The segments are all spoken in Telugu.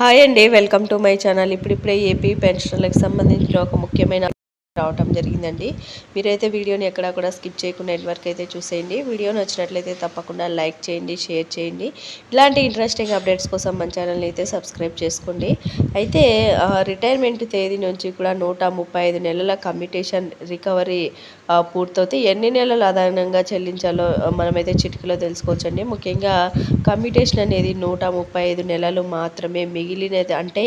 హాయ్ అండి వెల్కమ్ టు మై ఛానల్ ఇప్పుడిప్పుడే ఏపీ పెన్షన్లకు సంబంధించిన ఒక ముఖ్యమైన రావటం జరిగిందండి. మీరైతే వీడియోని ఎక్కడా కూడా స్కిప్ చేయకుండా ఎండ్ వరకు అయితే చూసేయండి. వీడియో నచ్చినట్లయితే తప్పకుండా లైక్ చేయండి షేర్ చేయండి. ఇలాంటి ఇంట్రెస్టింగ్ అప్డేట్స్ కోసం మన ఛానల్ని అయితే సబ్స్క్రైబ్ చేసుకోండి. అయితే రిటైర్మెంట్ తేదీ నుంచి కూడా నూట ముప్పై ఐదు నెలల కమ్యూటేషన్ రికవరీ పూర్తవుతే ఎన్ని నెలలు అదనంగా చెల్లించాలో మనమైతే చిటికలో తెలుసుకోవచ్చండి. ముఖ్యంగా కమ్యూటేషన్ అనేది నూట ముప్పై ఐదు నెలలు మాత్రమే మిగిలినది. అంటే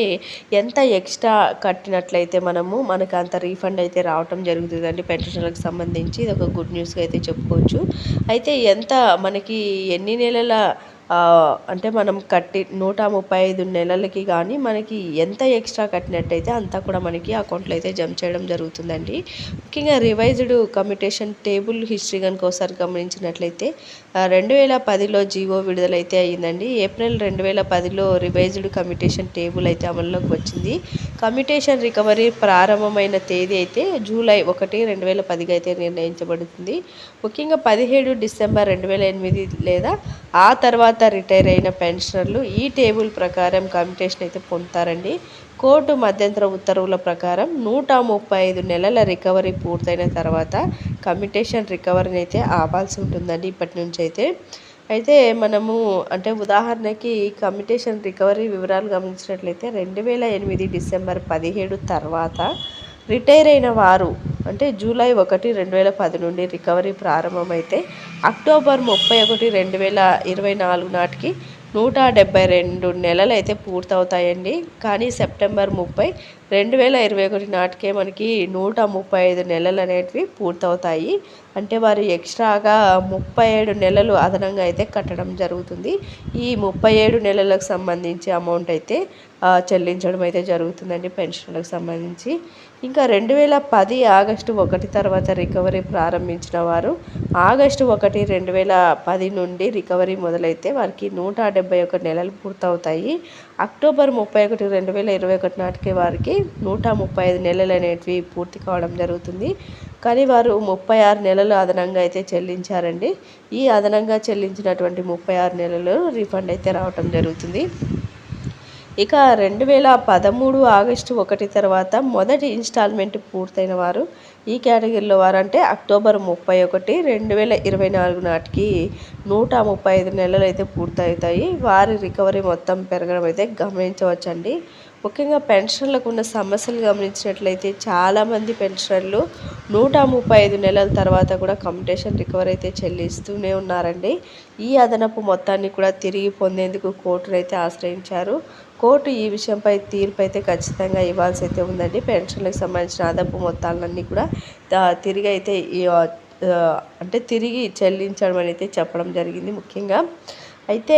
ఎంత ఎక్స్ట్రా కట్టినట్లయితే మనము మనకు అంత రీఫండ్ అయితే రావటం జరుగుతుందండి పెన్షన్లకు సంబంధించి. ఇది ఒక గుడ్ న్యూస్గా అయితే చెప్పుకోవచ్చు. అయితే ఎంత మనకి ఎన్ని నెలల అంటే మనం కట్టి నూట ముప్పై ఐదు నెలలకి కానీ మనకి ఎంత ఎక్స్ట్రా కట్టినట్టయితే అంతా కూడా మనకి అకౌంట్లో అయితే జమ చేయడం జరుగుతుందండి. ముఖ్యంగా రివైజ్డ్ కమ్యూటేషన్ టేబుల్ హిస్టరీ కనుక ఒకసారి గమనించినట్లయితే రెండు వేల పదిలో జీవో విడుదలైతే అయ్యిందండి. ఏప్రిల్ రెండు వేల పదిలో రివైజ్డ్ కమ్యూటేషన్ టేబుల్ అయితే అమల్లోకి వచ్చింది. కమ్యూటేషన్ రికవరీ ప్రారంభమైన తేదీ అయితే జూలై ఒకటి రెండు వేల పదిగా అయితే నిర్ణయించబడుతుంది. ముఖ్యంగా పదిహేడు డిసెంబర్ రెండు వేల ఎనిమిది లేదా ఆ తర్వాత రిటైర్ అయిన పెన్షనర్లు ఈ టేబుల్ ప్రకారం కమిటేషన్ అయితే పొందుతారండి. కోర్టు మధ్యంతర ఉత్తర్వుల ప్రకారం నూట ముప్పై ఐదు నెలల రికవరీ పూర్తయిన తర్వాత కమ్యూటేషన్ రికవరీని అయితే ఆపాల్సి ఉంటుందండి ఇప్పటి నుంచి అయితే. అయితే మనము అంటే ఉదాహరణకి కమ్యూటేషన్ రికవరీ వివరాలు గమనించినట్లయితే రెండు వేల ఎనిమిది డిసెంబర్ పదిహేడు తర్వాత రిటైర్ అయిన వారు అంటే జూలై ఒకటి రెండు వేల పది నుండి రికవరీ ప్రారంభమైతే అక్టోబర్ ముప్పై ఒకటి రెండు వేల ఇరవై నాలుగు నాటికి నూట డెబ్బై రెండు నెలలు అయితే పూర్తవుతాయండి. కానీ సెప్టెంబర్ ముప్పై రెండు వేల ఇరవై ఒకటి నాటికే మనకి నూట ముప్పై ఐదు నెలలు అనేటివి పూర్తవుతాయి. అంటే వారు ఎక్స్ట్రాగా ముప్పై ఏడు నెలలు అదనంగా అయితే కట్టడం జరుగుతుంది. ఈ ముప్పై ఏడు నెలలకు సంబంధించి అమౌంట్ అయితే చెల్లించడం అయితే జరుగుతుందండి పెన్షన్లకు సంబంధించి. ఇంకా రెండు వేల పది ఆగస్టు ఒకటి తర్వాత రికవరీ ప్రారంభించిన వారు ఆగస్టు ఒకటి రెండు వేల పది నుండి రికవరీ మొదలైతే వారికి నూట డెబ్బై ఒక నెలలు పూర్తవుతాయి. అక్టోబర్ ముప్పై ఒకటి రెండు వేల ఇరవై ఒకటి నాటికి వారికి నూట ముప్పై ఐదు నెలలు అనేటివి పూర్తి కావడం జరుగుతుంది. కానీ వారు ముప్పై ఆరు నెలలు అదనంగా అయితే చెల్లించారండి. ఈ అదనంగా చెల్లించినటువంటి ముప్పై ఆరు నెలలు రీఫండ్ అయితే రావటం జరుగుతుంది. ఇక రెండు వేల పదమూడు ఆగస్టు ఒకటి తర్వాత మొదటి ఇన్స్టాల్మెంట్ పూర్తయిన వారు ఈ కేటగిరీలో వారు అంటే అక్టోబర్ ముప్పై ఒకటి రెండు వేల ఇరవై నాలుగు నాటికి నూట ముప్పై ఐదు నెలలు అయితే పూర్తవుతాయి. వారి రికవరీ మొత్తం పెరగడం అయితే గమనించవచ్చండి. ముఖ్యంగా పెన్షన్లకు ఉన్న సమస్యలు గమనించినట్లయితే చాలామంది పెన్షనర్లు నూట ముప్పై ఐదు నెలల తర్వాత కూడా కమ్యూటేషన్ రికవర్ అయితే చెల్లిస్తూనే ఉన్నారండి. ఈ అదనపు మొత్తాన్ని కూడా తిరిగి పొందేందుకు కోర్టును అయితే ఆశ్రయించారు. కోర్టు ఈ విషయంపై తీర్పు అయితే ఖచ్చితంగా ఇవ్వాల్సి అయితే ఉందండి. పెన్షన్లకు సంబంధించిన అదనపు మొత్తాలన్నీ కూడా తిరిగి అయితే అంటే తిరిగి చెల్లించడం అనేది అయితే చెప్పడం జరిగింది ముఖ్యంగా. అయితే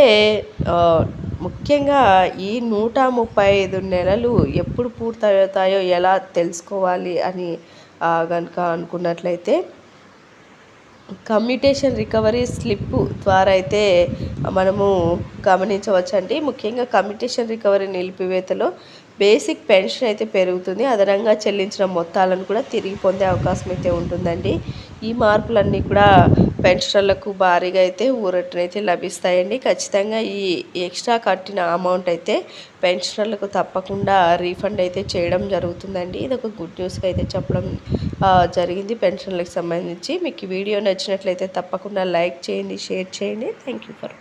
ముఖ్యంగా ఈ నూట ముప్పై ఐదు నెలలు ఎప్పుడు పూర్తవుతాయో ఎలా తెలుసుకోవాలి అని కనుక అనుకున్నట్లయితే కమ్యూటేషన్ రికవరీ స్లిప్ ద్వారా అయితే మనము గమనించవచ్చండి. ముఖ్యంగా కమ్యూటేషన్ రికవరీ నిలిపివేతలో బేసిక్ పెన్షన్ అయితే పెరుగుతుంది. అదనంగా చెల్లించిన మొత్తాలను కూడా తిరిగి పొందే అవకాశం అయితే ఉంటుందండి. ఈ మార్పులన్నీ కూడా పెన్షనర్లకు భారీగా అయితే ఊరటనైతే లభిస్తాయండి. ఖచ్చితంగా ఈ ఎక్స్ట్రా కట్టిన అమౌంట్ అయితే పెన్షనర్లకు తప్పకుండా రీఫండ్ అయితే చేయడం జరుగుతుందండి. ఇది ఒక గుడ్ న్యూస్గా అయితే చెప్పడం జరిగింది. పెన్షన్లకు సంబంధించి మీకు వీడియో నచ్చినట్లయితే తప్పకుండా లైక్ చేయండి షేర్ చేయండి. Thank you for